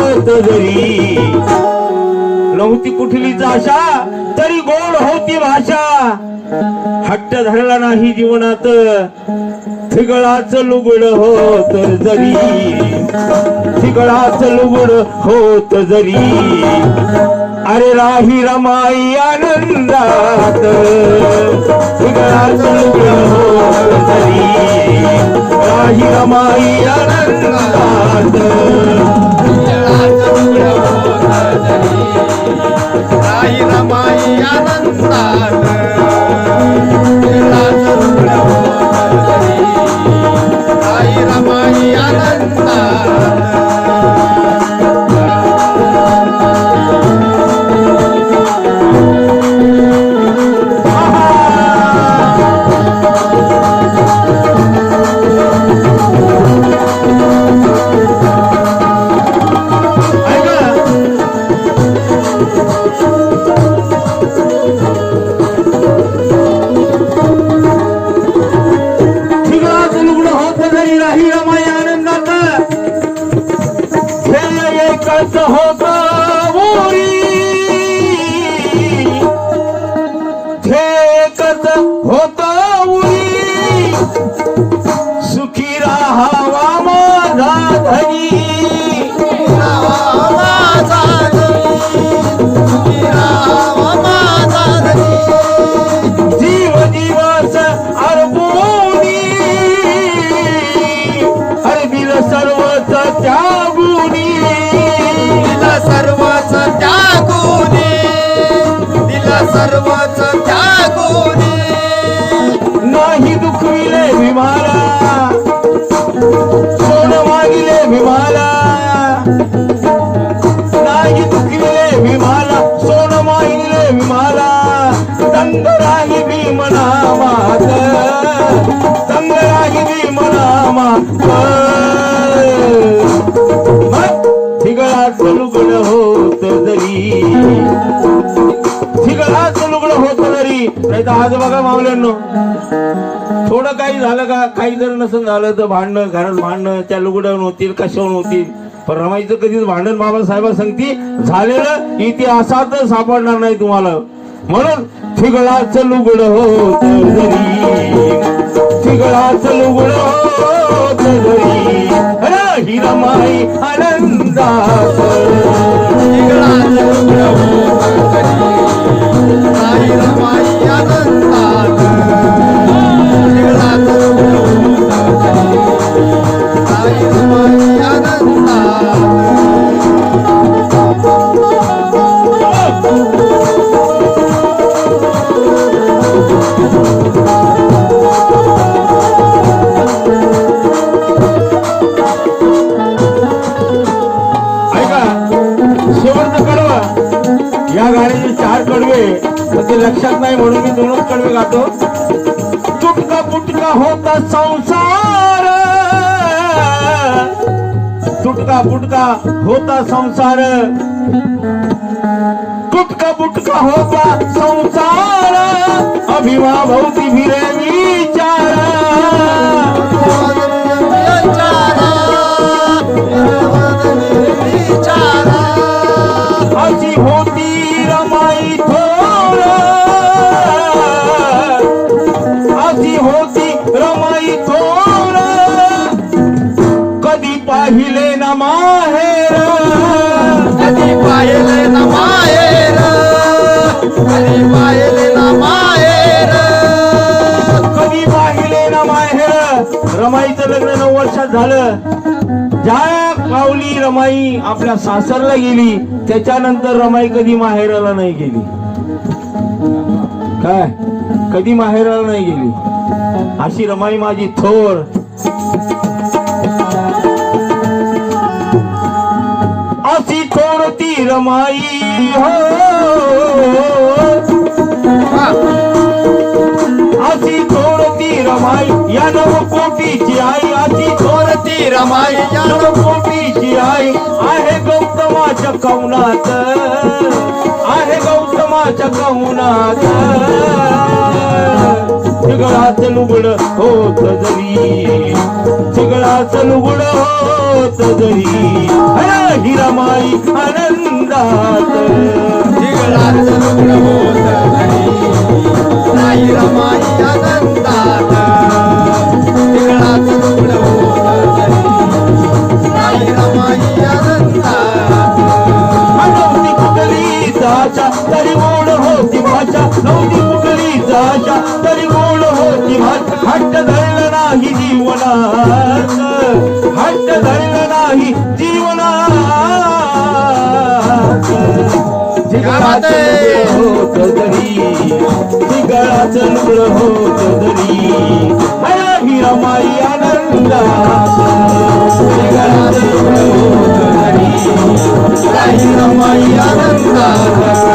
होत जरी. नव्हती कुठली जाशा तरी गोड होती भाषा. हट्ट धरला नाही जीवनात थिगळाच लुगड होत जरी. थिगळाच लुगड होत जरी. अरे राही रमाई आनंदात थिगळाच लुगड होत जरी. राही रमाई आनंदात. सर्वच त्या गुणी दिला सर्वच राही भीमनामात लुगड होत जरी. ठिगळाच लुगड होत जरी. नाही तर आज बघा मावल्यांनो थोडं काही झालं का काही जर नसून झालं तर भांडणं घरात भांडणं त्या लुगड्यावर होतील कशावर होतील. पण रमाईचं कधीच भांडण बाबासाहेबा सांगते झालेलं इतिहासात सापडणार नाही तुम्हाला. म्हणून ठिगळाचं लुगड हो जरी लुगड सुवर्ण कडव. या गाण्याचे चार कडवे. ते लक्षात नाही म्हणून मी दोनच कडवे गातो. तुटका पुटका होता संसार. तुटका पुटका होता संसार. तुटका पुटका होता संसार. अभिमा भोवती फिरे विचार. कधी पाहिले ना माहेर? कधी पाहिले ना माहेर रमाईचं लग्न नऊ वर्षात झालं. ज्या पावली रमाई आपल्या सासरला गेली त्याच्यानंतर रमाई कधी माहेराला नाही गेली. काय? कधी माहेराला नाही गेली. अशी रमाई माझी थोर. रमाई हो। अशी थोर रमाई या नव कोटीची आई. अशी थोर रमाई या नव कोटीची आई. आहे गौतमाच्या कवनात आहे गौतमाच्या कवनात जगळाच लुगड होत जरी. जगळाच लुगड होत जरी. हिरामाई आनंदात. जगळाच लुगड होत जरी. रमाई आनंदात. जगळाच लुगड होत जरी. रमाई आनंदात. जाचा तरी मोड होती भाषा नवती जाचा तरी गोड होती? भट हट्ट धरलं नाही जीवनात. हट्ट धरलं नाही जीवनात. होत तरी जिगळाच लुळ होत तरी आनंदा. जिगळाच लुळ होत तरी आनंदा.